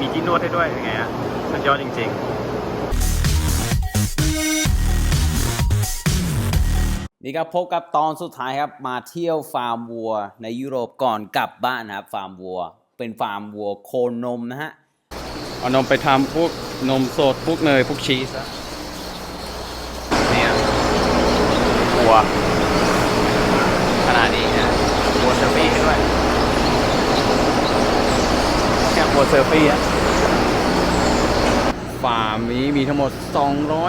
มีที่นวดให้ด้วยเป็นไงฮะสุดยอดจริงนี่ครับพบกับตอนสุดท้ายครับมาเที่ยวฟาร์มวัว ในยุโรปก่อนกลับบ้านนะครับฟาร์มวัว เป็นฟาร์มวัวโคนนมนะฮะๆเอานมไปทำพวกนมสดพวกเนยพวกชีสอะเนี่ยวัวขนาดนี้นะวัวเซอร์ฟี่ให้ด้วย เนี่ยวัวเซอร์ฟี่อะฟาร์มนี้มีทั้งหมด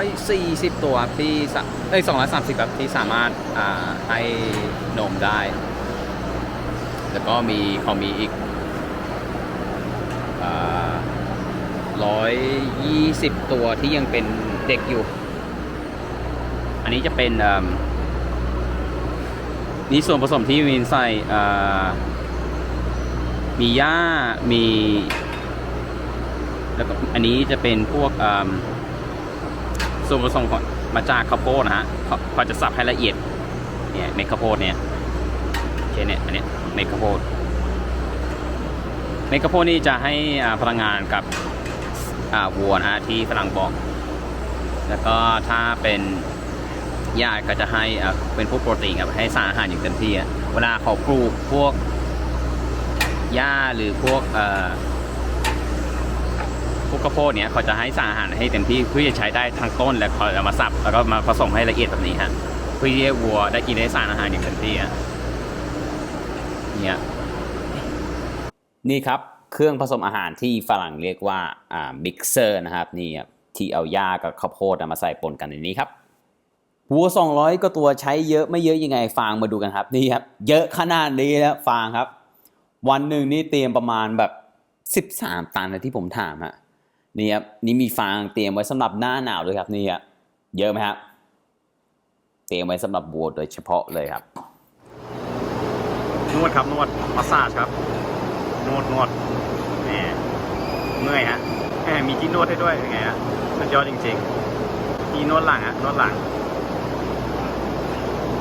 240 ตัวที่สะเอ้ย230แบบที่สามารถอ่าให้นมได้ แล้วก็มีเขามีอีกร้อยยี่สิบตัวที่ยังเป็นเด็กอยู่ อันนี้จะเป็นนี่ส่วนผสมที่มีใส่มีหญ้ามี แล้วก็อันนี้จะเป็นพวกเอิ่มส่วนผสมของมาจากข้าวโพดนะฮะเขาจะสับให้ละเอียดเนี่ยเม็ดข้าวโพดเนี่ยโอเคเนี่ยอันเนี้ยเม็ดข้าวโพดเมกะโพดนี่จะให้พลังงานกับวัวนะฮะที่ฝรั่งบอก แล้วก็ถ้าเป็นหญ้าก็จะให้เป็นพวกโปรตีนครับให้สารอาหารอย่างเต็มที่เวลาเขาปลูกพวกหญ้าหรือพวก ข้าวโพดเนี่ยเขาจะให้สารอาหารให้เต็มที่เพื่อจะใช้ได้ทั้งต้นแล้วเขาจะมาสับแล้วก็มาผสมให้ละเอียดแบบนี้ฮะเพื่อที่ให้วัวได้กินได้สารอาหารอย่างเต็มที่อะเนี่ยนี่ครับเครื่องผสมอาหารที่ฝรั่งเรียกว่าอ่ามิกเซอร์นะครับนี่ครับที่เอาหญ้ากับข้าวโพดมาใส่ปนกันในนี้ครับวัว 200 ก็ตัวใช้เยอะไม่เยอะยังไงฟางมาดูกันครับนี่ครับเยอะขนาดนี้แล้วฟางครับ วันหนึ่งนี่เตรียมประมาณแบบ 13 ตันนะที่ผมถามฮะ นี่ครับนี่มีฟางเตรียมไว้สำหรับหน้าหนาวด้วยครับนี่ครับเยอะไหมครับเตรียมไว้สำหรับวัวโดยเฉพาะเลยครับ นวดครับนวดมาสซาจครับ นวดนวดแหมเมื่อยฮะแหมมีที่นวดให้ด้วยเป็นไงฮะสุดยอดจริงๆมีนวดหลังฮะนวดหลัง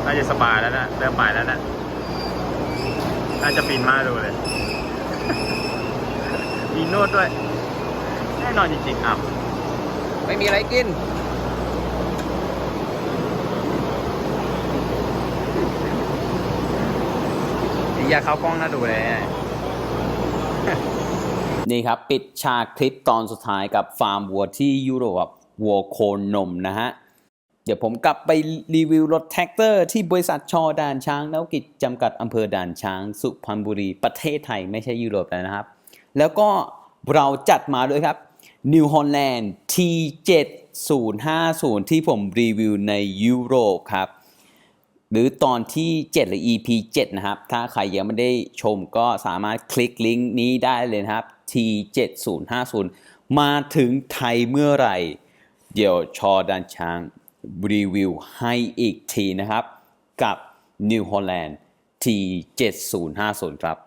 น่าจะสบายแล้วนะเริ่มไปแล้วนะน่าจะฟินมากดูเลย มีนวดด้วย แน่นอนจริงๆอะไม่มีอะไรกิน อยากเข้ากล้องน่าดูเลยนี่ครับ ปิดฉากคลิปตอนสุดท้ายกับฟาร์มวัวที่ยุโรปวัวโคนนมนะฮะ เดี๋ยวผมกลับไปรีวิวรถแท็กเตอร์ที่บริษัทชอด่านช้างนวกิจจำกัดอำเภอด่านช้าง สุพรรณบุรีประเทศไทยไม่ใช่ยุโรปแล้วนะครับ แล้วก็เราจัดมาด้วยครับ New Holland T7050 ที่ผมรีวิวในยุโรปครับ หรือตอนที่ 7 หรือ EP 7 นะครับ ถ้าใครยังไม่ได้ชมก็สามารถคลิกลิงก์นี้ได้เลยนะครับ T7050 มาถึงไทยเมื่อไหร่ เดี๋ยวชอดันช้างรีวิวให้อีกทีนะครับ กับ New Holland T7050 ครับ